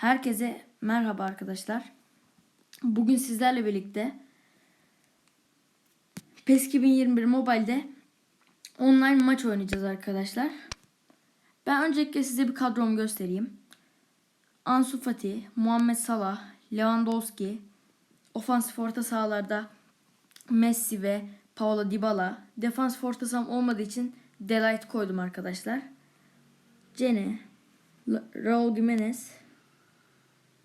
Herkese merhaba arkadaşlar. Bugün sizlerle birlikte PES 2021 Mobile'de online maç oynayacağız arkadaşlar. Ben öncelikle size bir kadromu göstereyim. Ansu Fati, Muhammed Salah, Lewandowski, ofansif orta sahalarda Messi ve Paulo Dybala. Defans orta saham olmadığı için Delight koydum arkadaşlar. Cene, Raul Jimenez,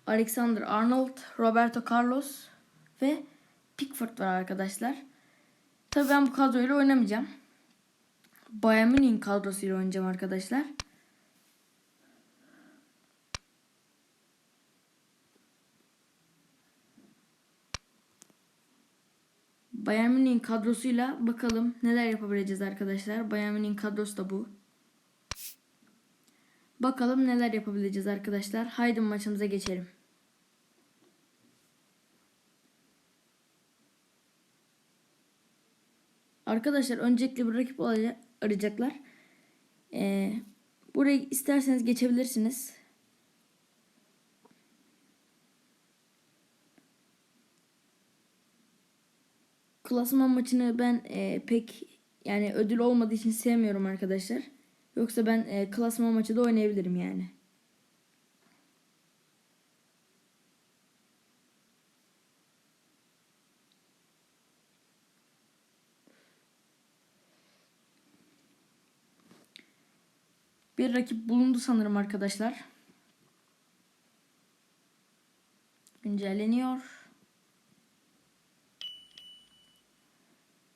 Alexander Arnold, Roberto Carlos ve Pickford var arkadaşlar. Tabii ben bu kadroyla oynamayacağım. Bayern Münih'in kadrosuyla oynayacağım arkadaşlar. Bayern Münih'in kadrosuyla bakalım neler yapabileceğiz arkadaşlar. Bayern Münih'in kadrosu da bu. Bakalım neler yapabileceğiz arkadaşlar. Haydi maçımıza geçelim. Arkadaşlar öncelikle bir rakip arayacaklar. Ee, burayı isterseniz geçebilirsiniz. Klasman maçını ben e, pek yani ödül olmadığı için sevmiyorum arkadaşlar. Yoksa ben e, klasman maçı da oynayabilirim yani. Bir rakip bulundu sanırım arkadaşlar. Güncelleniyor.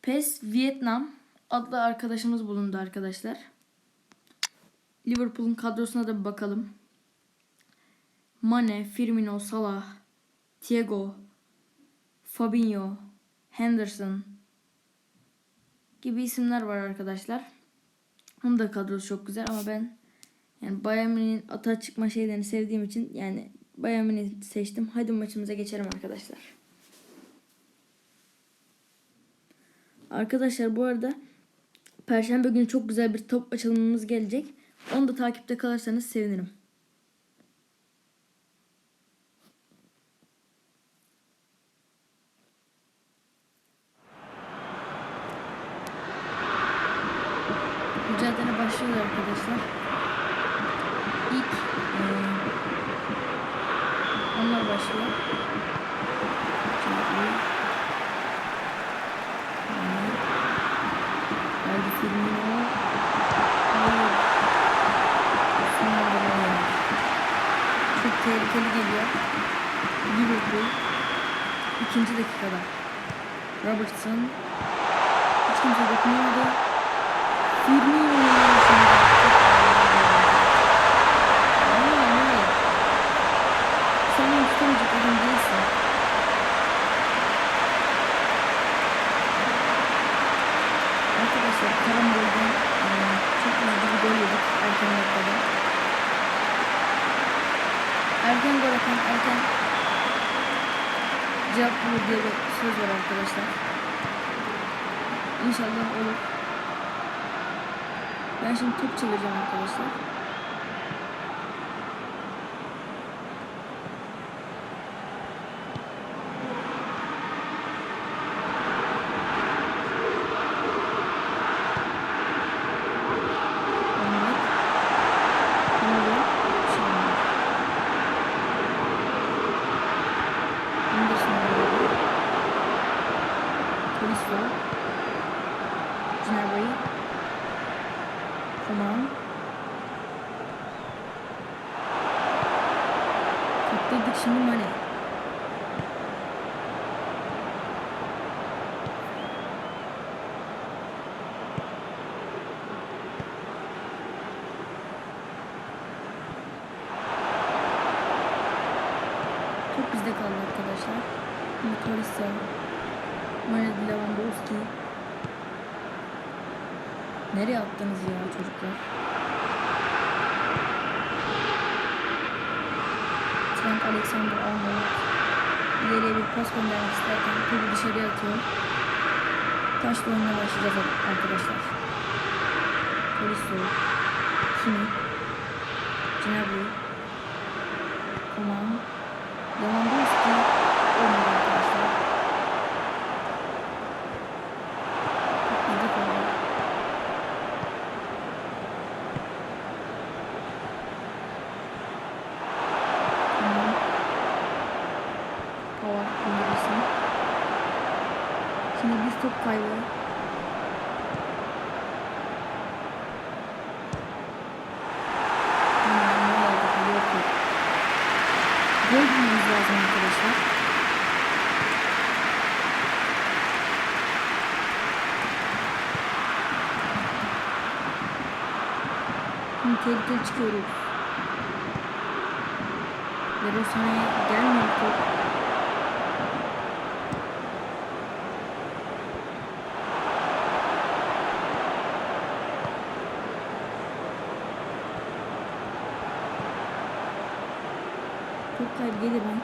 PES Vietnam adlı arkadaşımız bulundu arkadaşlar. Liverpool'un kadrosuna da bir bakalım. Mane, Firmino, Salah, Thiago, Fabinho, Henderson gibi isimler var arkadaşlar. Onun da kadrosu çok güzel ama ben yani Bayern Münih'in ata çıkma şeylerini sevdiğim için yani Bayern Münih'i seçtim. Hadi maçımıza geçelim arkadaşlar. Arkadaşlar bu arada Perşembe günü çok güzel bir top açılımımız gelecek. Onu da takipte kalırsanız sevinirim. Tehlikeli geliyor. Liverpool. İkinci dakikada. Robertson. Hiç kimse dokunamadı. Firmino. Sen onu tutamayacak adam değilsin. Arkadaşlar karambolden e, çok üzücü bir gol yedik erken dakikada. Erken gol atan erken cevap bulur diye bir söz var arkadaşlar. İnşallah olur. Ben şimdi top çevireceğim arkadaşlar. Ahmet. Ne oluyor? Bir şey olmuyor. Henderson oluyor. Polis var. Gnabry. Coman. Kaptırdık şimdi Mane. Top bizde kaldı arkadaşlar. Motorista. Mane Lewandowski. Nereye attınız ya çocuklar? Trent Alexander-Arnold ileriye bir pas göndermek isterken topu dışarıya atıyor. Taşla oyuna başlayacağız arkadaşlar. Polis Kimi, Gnabry, Tamam. Lewandowski olmadı arkadaşlar. Çok iyi kaldı. Tamam. Hava indirirsin. Şimdi biz top kaybı. Tamam, ne oldu? Yok yok. Gol bulmamız lazım arkadaşlar. Tehlikeli çıkıyoruz. Sané'ye gelmiyor top. Top kaybı gelir mi?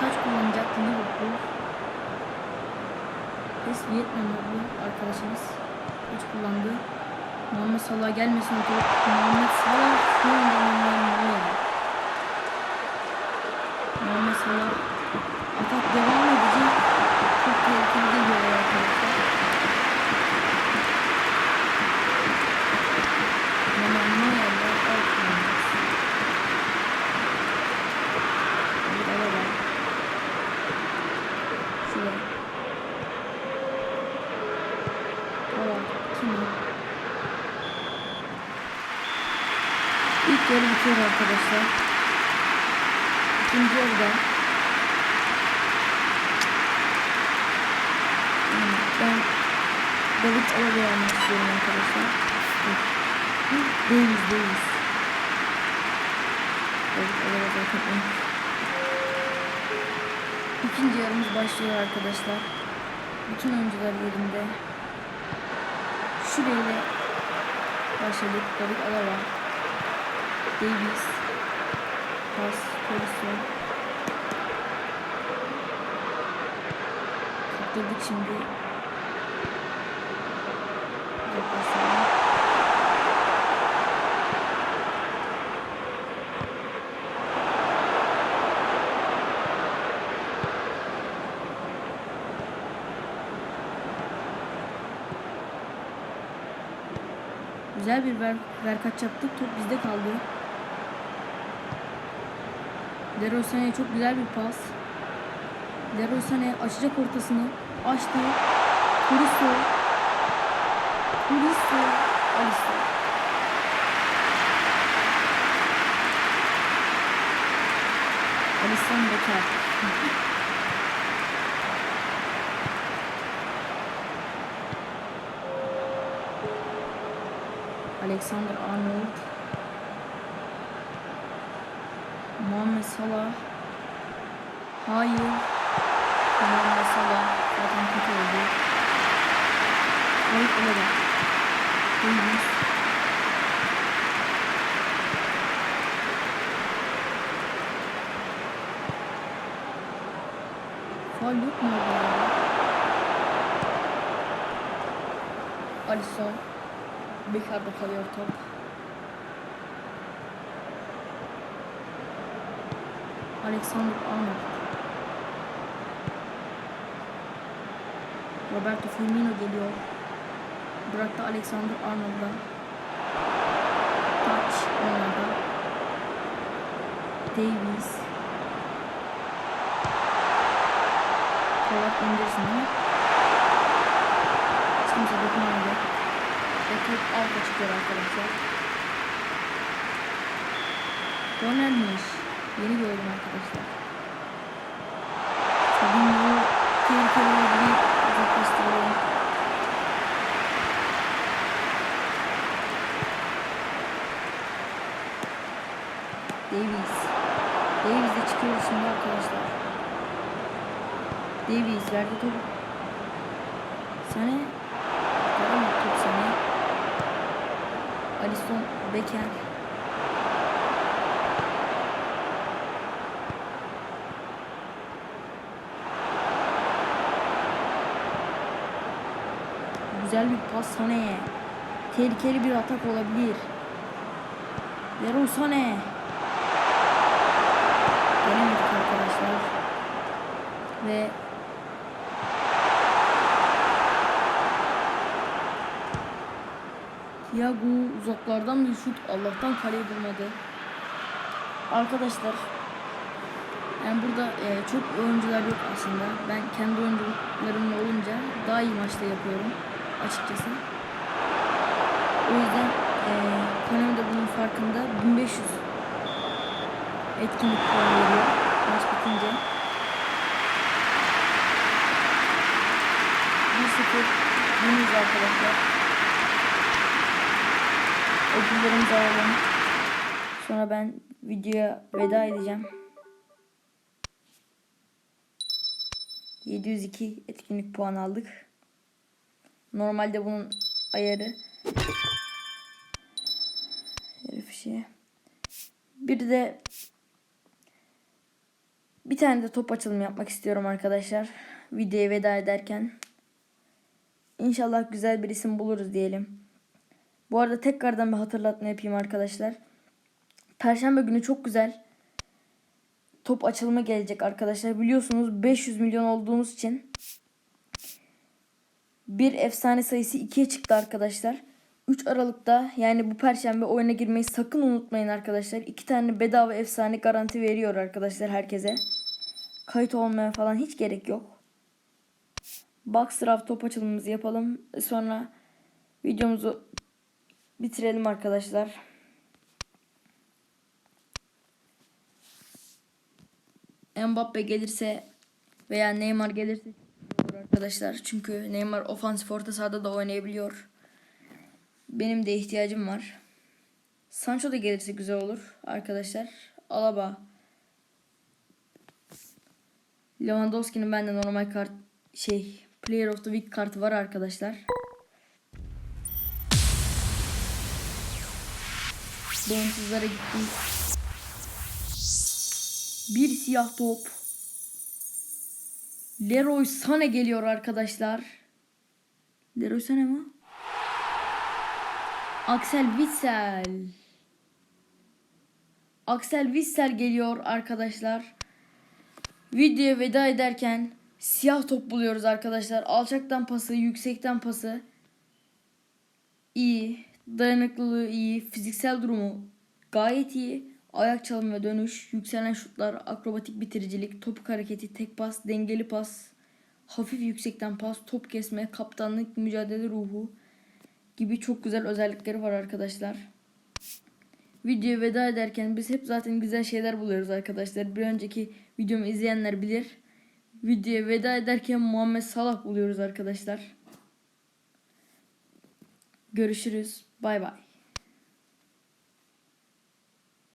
Kaç kullanacak Liverpool? Pes Vietnam bu arkadaşımız. Kaç kullandı? Muhammed Salah gelmesin top. Muhammed Salah şu anda Muhammed Salah atak devam edecek. Çok tehlikeli geliyor arkadaşlar. Hemen ne yerler alt kullanacağız. Bir araba. Şuraya. Hava. Kimi? Yarı bitiyor arkadaşlar. İkinci Hmm, ben David Alaba'yı almak istiyorum arkadaşlar. Değiliz değiliz. David Alaba zaten. İkinci yarımız başlıyor arkadaşlar. Bütün oyuncular yerinde. Şurayla başladık. David Alaba. Davis. Pas. Pozisyon. Kaptırdık şimdi. Uzaklaştıralım. Güzel bir ver, verkaç yaptık. Top bizde kaldı. Leroy Sané'ye çok güzel bir pas. Leroy Sané açacak ortasını. Açtı. Turisso. Turisso. Alisson. Alisson Becker. Alexander Arnold. Muhammed Salah. Hayır. Muhammed Salah. Zaten kötü oldu. Hayır öyle de. Davis. Faul yok mu orada ya? Alisson. Bekar'da kalıyor top. Alexander Arnold. Roberto Firmino geliyor. Bıraktı Alexander Arnold'a. Touch onlarda. Davies. Polat indirsin ama. Hiç kimse dokunamadı. Ve top alta çıkıyor arkadaşlar. Kornermiş. Yeni gördüm arkadaşlar. Fabinho tehlikeli olabilir. Uzaklaştıralım. Davies. Davies de çıkıyor şimdi arkadaşlar. Davies verdi topu. Sane. Tamam top Sane. Alisson Becker. Güzel bir pas Sané'ye. Tehlikeli bir atak olabilir. Leroy Sané. Gelemedik arkadaşlar. Ve Thiago uzaklardan bir şut Allah'tan kaleye vurmadı. Arkadaşlar yani burada e, çok oyuncular yok aslında. Ben kendi oyuncularımla olunca daha iyi maçta yapıyorum açıkçası. O yüzden e, Konami de bunun farkında 1500 etkinlik puanı veriyor maç bitince. 1-0 yeniyiz arkadaşlar. Ödüllerimizi alalım. Sonra ben videoya veda edeceğim. 702 etkinlik puan aldık. Normalde bunun ayarı herif şey. Bir de bir tane de top açılımı yapmak istiyorum arkadaşlar. Videoya veda ederken. İnşallah güzel bir isim buluruz diyelim. Bu arada tekrardan bir hatırlatma yapayım arkadaşlar. Perşembe günü çok güzel top açılımı gelecek arkadaşlar. Biliyorsunuz 500 milyon olduğumuz için bir efsane sayısı 2'ye çıktı arkadaşlar. 3 Aralık'ta yani bu perşembe oyuna girmeyi sakın unutmayın arkadaşlar. 2 tane bedava efsane garanti veriyor arkadaşlar herkese. Kayıt olmaya falan hiç gerek yok. Box draft top açılımımızı yapalım. Sonra videomuzu bitirelim arkadaşlar. Mbappe gelirse veya Neymar gelirse arkadaşlar. Çünkü Neymar ofansif orta sahada da oynayabiliyor. Benim de ihtiyacım var. Sancho da gelirse güzel olur arkadaşlar. Alaba. Lewandowski'nin bende normal kart şey Player of the Week kartı var arkadaşlar. Bağımsızlara gittim. Bir siyah top. Leroy Sané geliyor arkadaşlar. Leroy Sané mi? Axel Witsel. Axel Witsel geliyor arkadaşlar. Videoya veda ederken siyah top buluyoruz arkadaşlar. Alçaktan pası, yüksekten pası. iyi. Dayanıklılığı iyi. Fiziksel durumu gayet iyi. Ayak çalım ve dönüş, yükselen şutlar, akrobatik bitiricilik, topuk hareketi, tek pas, dengeli pas, hafif yüksekten pas, top kesme, kaptanlık, mücadele ruhu gibi çok güzel özellikleri var arkadaşlar. Videoya veda ederken biz hep zaten güzel şeyler buluyoruz arkadaşlar. Bir önceki videomu izleyenler bilir. Videoya veda ederken Muhammed Salah buluyoruz arkadaşlar. Görüşürüz. Bay bay.